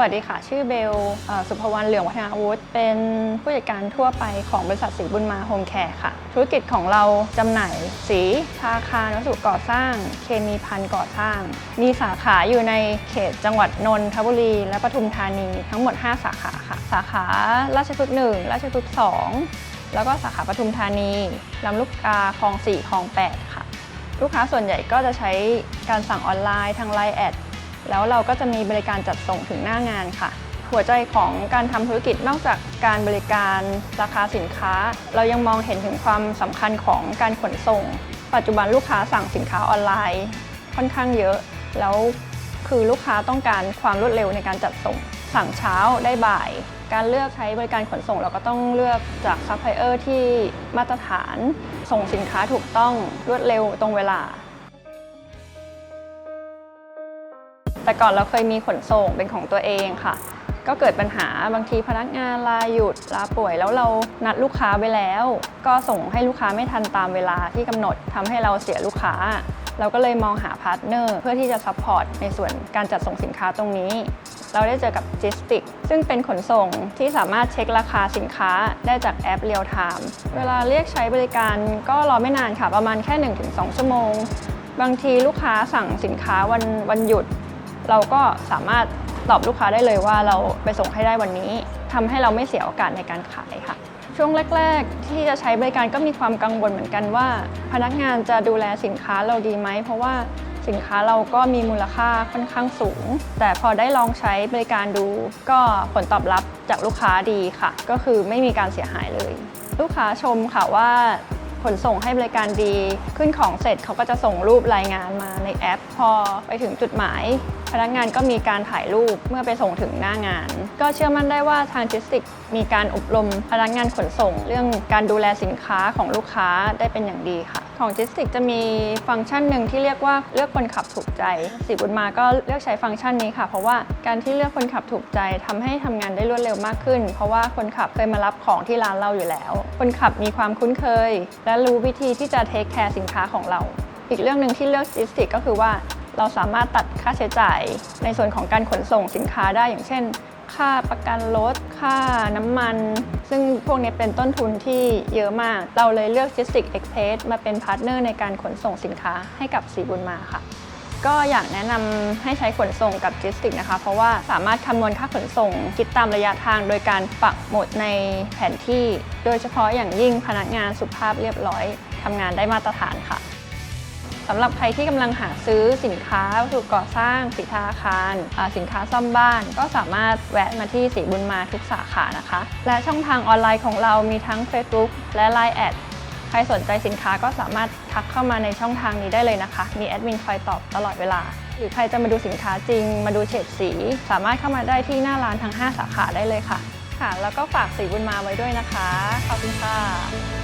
วัสดีค่ะ ชื่อเบลสุภวรรณเหลืองวัฒนาวุฒิเป็นผู้จัดการทั่วไปของบริษัทสีบุญมาโฮมแคร์ค่ะ ธุรกิจของเราจำหน่ายสีทาคารวัสดุก่อสร้าง เคมีพันก่อสร้าง มีสาขาอยู่ในเขตจังหวัดนนทบุรี และปทุมธานีทั้งหมด 5 สาขาค่ะ สาขาราชพฤกษ์1ราชพฤกษ์2แล้วก็สาขาปทุมธานีลำลูกกาคลอง4คลอง8ค่ะ ลูกค้าส่วนใหญ่ก็จะใช้การสั่งออนไลน์ทางไลน์แอด แล้วเราก็จะมีบริการจัดส่งถึงหน้างานค่ะ หัวใจของการทำธุรกิจนอกจากการบริการราคาสินค้า เรายังมองเห็นถึงความสำคัญของการขนส่ง ปัจจุบันลูกค้าสั่งสินค้าออนไลน์ ค่อนข้างเยอะ แล้วคือลูกค้าต้องการความรวดเร็วในการจัดส่ง สั่งเช้าได้บ่าย การเลือกใช้บริการขนส่งเราก็ต้องเลือกจากซัพพลายเออร์ที่มาตรฐาน ส่งสินค้าถูกต้องรวดเร็วตรงเวลา แต่ก่อนเราเคยมีขนส่งเป็นของตัวเองค่ะ ก็เกิดปัญหาบางทีพนักงานลาหยุดลาป่วยแล้วเรานัดลูกค้าไปแล้ว ก็ส่งให้ลูกค้าไม่ทันตามเวลาที่กำหนดทำให้เราเสียลูกค้า เราก็เลยมองหาพาร์ทเนอร์เพื่อที่จะซัพพอร์ตในส่วนการจัดส่งสินค้าตรงนี้ เราได้เจอกับ g i s t i c ซึ่งเป็นขนส่งที่สามารถเช็คราคาสินค้าได้จากแอปเรียลไทม์เวลาเรียกใช้บริการก็รอไม่นานค่ะประมาณแค่ 1-2 ชั่วโมง บางทีลูกค้าสั่งสินค้าวันวันหยุด เราก็สามารถตอบลูกค้าได้เลยว่าเราไปส่งให้ได้วันนี้ทำให้เราไม่เสียโอกาสในการขายค่ะ ช่วงแรก ๆ ที่จะใช้บริการก็มีความกังวลเหมือนกันว่า พนักงานจะดูแลสินค้าเราดีไหม เพราะว่าสินค้าเราก็มีมูลค่าค่อนข้างสูง แต่พอได้ลองใช้บริการดู ก็ผลตอบรับจากลูกค้าดีค่ะ ก็คือไม่มีการเสียหายเลย ลูกค้าชมค่ะว่า ขนส่งให้บริการดี ขึ้นของเสร็จเขาก็จะส่งรูปรายงานมาในแอป พอไปถึงจุดหมาย พนักงานก็มีการถ่ายรูปเมื่อไปส่งถึงหน้างาน ก็เชื่อมั่นได้ว่าทางจิสติก มีการอบรมพนักงานขนส่ง เรื่องการดูแลสินค้าของลูกค้าได้เป็นอย่างดีค่ะ ของจิสติกจะมีฟังก์ชันหนึ่งที่เรียกว่าเลือกคนขับถูกใจสีบุญมาก็เลือกใช้ฟังก์ชันนี้ค่ะ เพราะว่าการที่เลือกคนขับถูกใจทำให้ทำงานได้รวดเร็วมากขึ้น เพราะว่าคนขับเคยมารับของที่ร้านเราอยู่แล้ว คนขับมีความคุ้นเคย และรู้วิธีที่จะเทคแคร์สินค้าของเรา อีกเรื่องหนึ่งที่เลือกจิสติกก็คือว่าเราสามารถตัดค่าใช้จ่ายในส่วนของการขนส่งสินค้าได้อย่างเช่น ค่าประกันรถ ค่าน้ำมัน ซึ่งพวกนี้เป็นต้นทุนที่เยอะมาก เราเลยเลือก g i s t i c Express มาเป็นพาร์ทเนอร์ในการขนส่งสินค้าให้กับสีบุญมาค่ะ ก็อยากแนะนำให้ใช้ขนส่งกับ g i s t i c นะคะ เพราะว่าสามารถคำนวณค่าขนส่ง คิดตามระยะทาง โดยการปักหมุดในแผนที่ โดยเฉพาะอย่างยิ่งพนักงานสุภาพเรียบร้อยทำงานได้มาตรฐานค่ะ สำหรับใครที่กำลังหาซื้อสินค้าวัสดุก่อสร้างสินค้าอาคาร สินค้าซ่อมบ้าน ก็สามารถแวะมาที่สีบุญมาทุกสาขานะคะ และช่องทางออนไลน์ของเรามีทั้ง Facebook และ Line แอดใครสนใจสินค้าก็สามารถทักเข้ามาในช่องทางนี้ได้เลยนะคะ มีแอดมินคอยตอบตลอดเวลา หรือใครจะมาดูสินค้าจริง มาดูเฉดสี สามารถเข้ามาได้ที่หน้าร้านทั้ง 5 สาขาได้เลยค่ะ ค่ะ แล้วก็ฝากสีบุญมาไว้ด้วยนะคะ ขอบคุณค่ะ